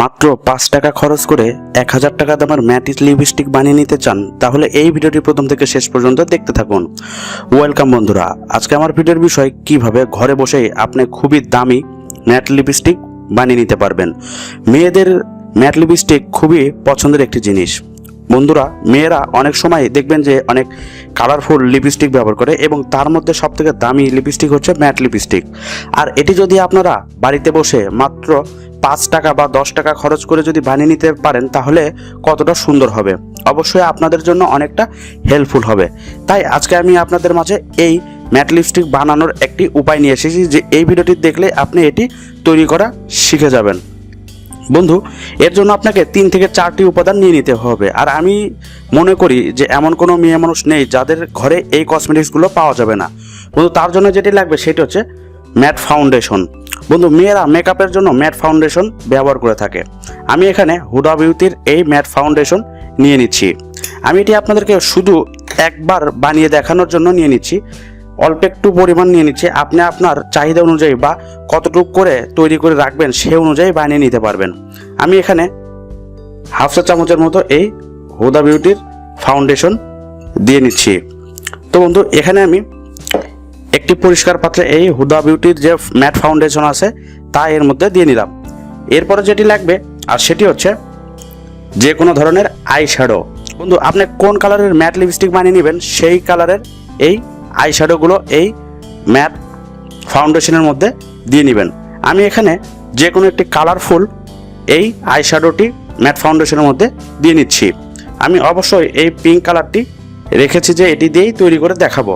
মাত্র পাঁচ টাকা খরচ করে এক হাজার টাকা দামের ম্যাটিস লিপস্টিক বানিয়ে নিতে চান, তাহলে এই ভিডিওটি প্রথম থেকে শেষ পর্যন্ত দেখতে থাকুন। ওয়েলকাম বন্ধুরা, আজকে আমার ভিডিওর বিষয় কীভাবে ঘরে বসেই আপনি খুবই দামি ম্যাট লিপস্টিক বানিয়ে নিতে পারবেন। মেয়েদের ম্যাট লিপস্টিক খুবই পছন্দের একটি জিনিস। বন্ধুরা, মেয়েরা অনেক সময় দেখবেন যে অনেক কালারফুল লিপস্টিক ব্যবহার করে এবং তার মধ্যে সবথেকে দামি লিপস্টিক হচ্ছে ম্যাট লিপস্টিক আর এটি যদি আপনারা বাড়িতে বসে মাত্র পাঁচ টাকা বা দশ টাকা খরচ করে যদি বানিয়ে নিতে পারেন, তাহলে কতটা সুন্দর হবে। অবশ্যই আপনাদের জন্য অনেকটা হেল্পফুল হবে। তাই আজকে আমি আপনাদের মাঝে এই ম্যাট লিপস্টিক বানানোর একটি উপায় নিয়ে এসেছি যে এই ভিডিওটি দেখলে আপনি এটি তৈরি করা শিখে যাবেন। বন্ধু, এর জন্য আপনাকে তিন থেকে চারটি উপাদান নিয়ে নিতে হবে। আর আমি মনে করি যে এমন কোনো মেয়ে মানুষ নেই যাদের ঘরে এই কসমেটিক্সগুলো পাওয়া যাবে না। বন্ধু, তার জন্য যেটি লাগবে সেটি হচ্ছে ম্যাট ফাউন্ডেশন। বন্ধু, মেয়েরা মেকআপের জন্য ম্যাট ফাউন্ডেশন ব্যবহার করে থাকে। আমি এখানে হুডা বিউটির এই ম্যাট ফাউন্ডেশন নিয়ে নিচ্ছি। আমি এটি আপনাদেরকে শুধু একবার বানিয়ে দেখানোর জন্য নিয়ে নিচ্ছি। অল্প একটু পরিমাণ নিয়ে নিচ্ছে। আপনি আপনার চাহিদা অনুযায়ী বা কতটুকু করে তৈরি করে রাখবেন সে অনুযায়ী বানিয়ে নিতে পারবেন। আমি এখানে হাফ চা চামচের মতো এই হুদা বিউটির ফাউন্ডেশন দিয়ে নিচ্ছি। তো বন্ধু, এখানে আমি একটি পরিষ্কার পাত্রে এই হুদা বিউটির যে ম্যাট ফাউন্ডেশন আছে, তা এর মধ্যে দিয়ে নিলাম। এরপরে যেটি লাগবে, আর সেটি হচ্ছে যে কোনো ধরনের আই শ্যাডো বন্ধু, আপনি কোন কালারের ম্যাট লিপস্টিক বানিয়ে নেবেন, সেই কালারের এই আই শ্যাডোগুলো এই ম্যাট ফাউন্ডেশনের মধ্যে দিয়ে নেবেন। আমি এখানে যে কোনো একটি কালারফুল এই আই শ্যাডোটি ম্যাট ফাউন্ডেশনের মধ্যে দিয়ে নিচ্ছি। আমি অবশ্যই এই পিঙ্ক কালারটি রেখেছি যে এটি দিয়েই তৈরি করে দেখাবো।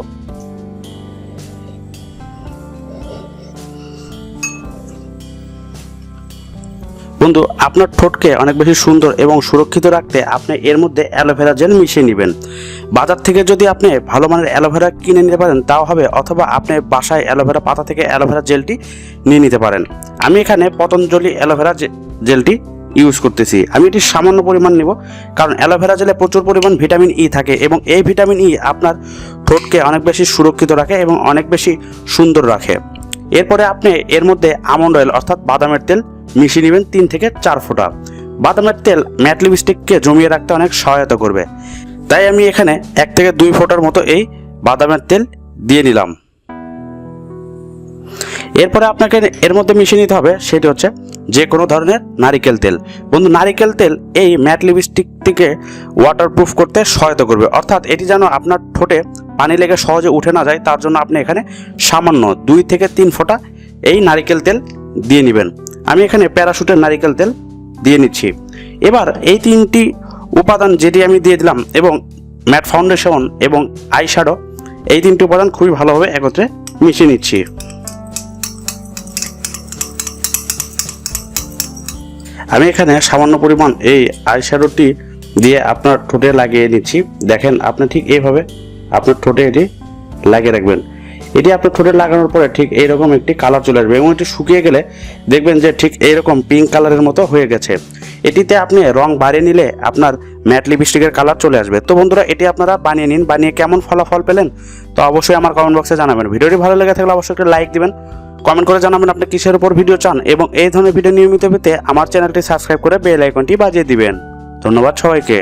বন্ধু, আপনার ঠোঁটকে অনেক বেশি সুন্দর এবং সুরক্ষিত রাখতে আপনি এর মধ্যে অ্যালোভেরা জেল মিশিয়ে নেবেন। বাজার থেকে যদি আপনি ভালো মানের অ্যালোভেরা কিনে নিতে পারেন, তাও হবে অথবা আপনি বাসায় অ্যালোভেরা পাতা থেকে অ্যালোভেরা জেলটি নিয়ে নিতে পারেন। আমি এখানে পতঞ্জলি অ্যালোভেরা জেলটি ইউজ করতেছি। আমি এটি সামান্য পরিমাণ নেব, কারণ অ্যালোভেরা জেলে প্রচুর পরিমাণ ভিটামিন ই থাকে এবং এই ভিটামিন ই আপনার ঠোঁটকে অনেক বেশি সুরক্ষিত রাখে এবং অনেক বেশি সুন্দর রাখে। এরপরে আপনি এর মধ্যে আমন্ড অয়েল, অর্থাৎ বাদামের তেল মিশিয়ে নেবেন তিন থেকে চার ফোঁটা। বাদামের তেল, ম্যাট লিপস্টিককে জমিয়ে রাখতে অনেক সহায়তা করবে। তাই আমি এখানে এক থেকে দুই ফোঁটার মতো এই বাদামের তেল দিয়ে নিলাম। এরপরে আপনাকে এর মধ্যে মিশিয়ে নিতে হবে, সেটি হচ্ছে যে কোনো ধরনের নারিকেল তেল। বন্ধু, নারিকেল তেল এই ম্যাট লিপস্টিকটিকে ওয়াটারপ্রুফ করতে সহায়তা করবে। অর্থাৎ এটি যেন আপনার ঠোঁটে পানি লেগে সহজে উঠে না যায়, তার জন্য আপনি এখানে সামান্য দুই থেকে তিন ফোঁটা এই নারিকেল তেল দিয়ে নেবেন। আমি এখানে প্যারাশুটের নারিকেল তেল দিয়ে নিচ্ছি। এবার এই তিনটি উপাদান যেটি আমি দিয়ে দিলাম এবং ম্যাট ফাউন্ডেশন এবং আই শ্যাডো এই তিনটি উপাদান খুবই ভালোভাবে একত্রে মিশিয়ে নিচ্ছি। আমি এখানে সামান্য পরিমাণ এই আই শ্যাডোটি দিয়ে আপনার ঠোঁটে লাগিয়ে নিচ্ছি। দেখেন, আপনি ঠিক এইভাবে আপনার ঠোঁটে এটি লাগিয়ে রাখবেন। এটি আপনার ঠোঁটে লাগানোর পরে ঠিক এইরকম একটি কালার চলে আসবে এবং এটি শুকিয়ে গেলে দেখবেন যে ঠিক এইরকম পিঙ্ক কালারের মতো হয়ে গেছে। এটিতে আপনি রং বাড়িয়ে নিলে আপনার ম্যাট লিপস্টিকের কালার চলে আসবে। তো বন্ধুরা, এটি আপনারা বানিয়ে নিন, বানিয়ে কেমন ফলাফল পেলেন তো অবশ্যই আমার কমেন্ট বক্সে জানাবেন। ভিডিওটি ভালো লেগে থাকলে অবশ্যই একটা লাইক দিবেন কমেন্ট করে জানাবেন আপনি কিসের উপর ভিডিও চান এবং এই ধরনের ভিডিও নিয়মিত পেতে আমার চ্যানেলটি সাবস্ক্রাইব করে বেল আইকনটি বাজিয়ে দিবেন। ধন্যবাদ সবাইকে।